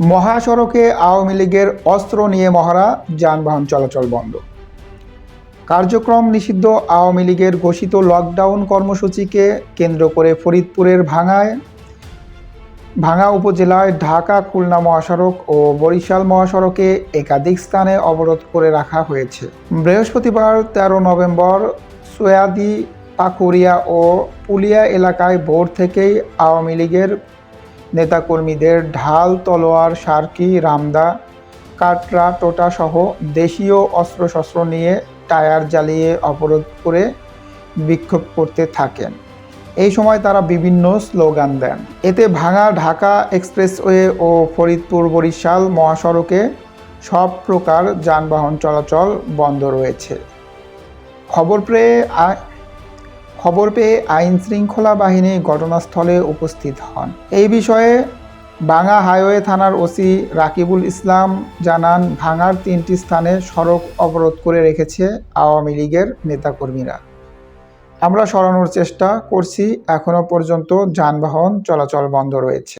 মহাসড়কে আওয়ামী লীগের অস্ত্র নিয়ে মহড়া যানবাহন চলাচল বন্ধ। কার্যক্রম নিষিদ্ধ আওয়ামী লীগের ঘোষিত লকডাউন কর্মসূচিকে কেন্দ্র করে ফরিদপুরের ভাঙায়, ভাঙা উপজেলায় ঢাকা, খুলনা মহাসড়ক ও বরিশাল মহাসড়কে একাধিক স্থানে অবরোধ করে রাখা হয়েছে। বৃহস্পতিবার তেরো নভেম্বর সোয়াদি পাকুরিয়া ও পুলিয়া এলাকায় ভোর থেকেই আওয়ামী লীগের নেতাকর্মীদের ঢাল, তলোয়ার, সার্কি, রামদা, কাটরা, টোটা সহ দেশীয় অস্ত্রশস্ত্র নিয়ে টায়ার জ্বালিয়ে অবরোধ করে বিক্ষোভ করতে থাকেন। এই সময় তারা বিভিন্ন স্লোগান দেন। এতে ভাঙা ঢাকা এক্সপ্রেসওয়ে ও ফরিদপুর বরিশাল মহাসড়কে সব প্রকার যানবাহন চলাচল বন্ধ রয়েছে। খবর পেয়ে খবর পেয়ে আইন শৃঙ্খলা বাহিনী ঘটনাস্থলে উপস্থিত হন। এই বিষয়ে ভাঙা হাইওয়ে থানার ওসি রাকিবুল ইসলাম জানান, ভাঙার তিনটি স্থানে সড়ক অবরোধ করে রেখেছে আওয়ামী লীগের নেতাকর্মীরা। আমরা সরানোর চেষ্টা করছি এখনও পর্যন্ত যানবাহন চলাচল বন্ধ রয়েছে।